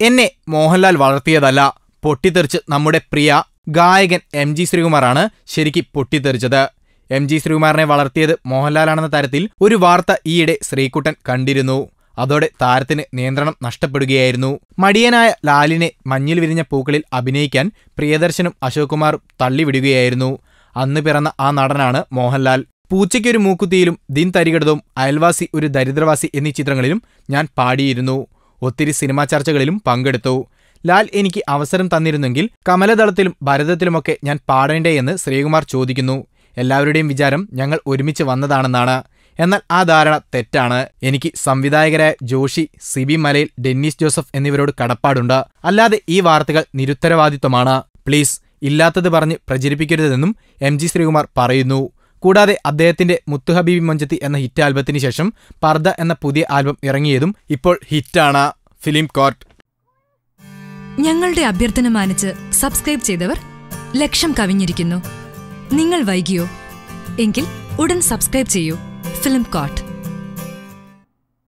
എന്നെ മോഹൻലാൽ വളർത്തിയതല്ല പൊട്ടിത്തെറിച്ച് നമ്മുടെ പ്രിയ ഗായകൻ എം ജി ശ്രീകുമാറാണ് ശരിക്ക് പൊട്ടിത്തെറിച്ചത്. എം ജി ശ്രീകുമാറിനെ വളർത്തിയത് മോഹൻലാലാണെന്ന തരത്തിൽ ഒരു വാർത്ത ഈയിടെ ശ്രീകുട്ടൻ കണ്ടിരുന്നു. അതോടെ താരത്തിന് നിയന്ത്രണം നഷ്ടപ്പെടുകയായിരുന്നു. മടിയനായ ലാലിനെ മഞ്ഞിൽ വിരിഞ്ഞ പൂക്കളിൽ അഭിനയിക്കാൻ പ്രിയദർശനും അശോക് കുമാറും തള്ളിവിടുകയായിരുന്നു. അന്ന് പിറന്ന ആ നടനാണ് മോഹൻലാൽ. പൂച്ചയ്ക്കൊരു മൂക്കുത്തിയിലും ദിൻ തരികടതും അയൽവാസി ഒരു ദരിദ്രവാസി എന്നീ ചിത്രങ്ങളിലും ഞാൻ പാടിയിരുന്നു. ഒത്തിരി സിനിമാ ചർച്ചകളിലും പങ്കെടുത്തു. ലാൽ എനിക്ക് അവസരം തന്നിരുന്നെങ്കിൽ കമലദളത്തിലും ഭരതത്തിലുമൊക്കെ ഞാൻ പാടേണ്ടേ എന്ന് ശ്രീകുമാർ ചോദിക്കുന്നു. എല്ലാവരുടെയും വിചാരം ഞങ്ങൾ ഒരുമിച്ച് വന്നതാണെന്നാണ്. എന്നാൽ ആ ധാരണ തെറ്റാണ്. എനിക്ക് സംവിധായകരായ ജോഷി സിബി മലയിൽ ഡെന്നിസ് ജോസഫ് എന്നിവരോട് കടപ്പാടുണ്ട്. അല്ലാതെ ഈ വാർത്തകൾ നിരുത്തരവാദിത്വമാണ്. പ്ലീസ് ഇല്ലാത്തത് പറഞ്ഞ് പ്രചരിപ്പിക്കരുതെന്നും എം ജി ശ്രീകുമാർ പറയുന്നു. കൂടാതെ അദ്ദേഹത്തിന്റെ മുത്തുഹബീബി മഞ്ചത്തി എന്ന ഹിറ്റ് ആൽബത്തിന് ശേഷം പർദ എന്ന പുതിയ ആൽബം ഇറങ്ങിയതും ഇപ്പോൾ ഹിറ്റാണ്. Film court. ഞങ്ങളുടെ അഭ്യർത്ഥന മാനിച്ച് സബ്സ്ക്രൈബ് ചെയ്തവർ ലക്ഷം കവിഞ്ഞിരിക്കുന്നു. നിങ്ങൾ വൈകിയോ? എങ്കിൽ ഉടൻ സബ്സ്ക്രൈബ് ചെയ്യൂ. Film coat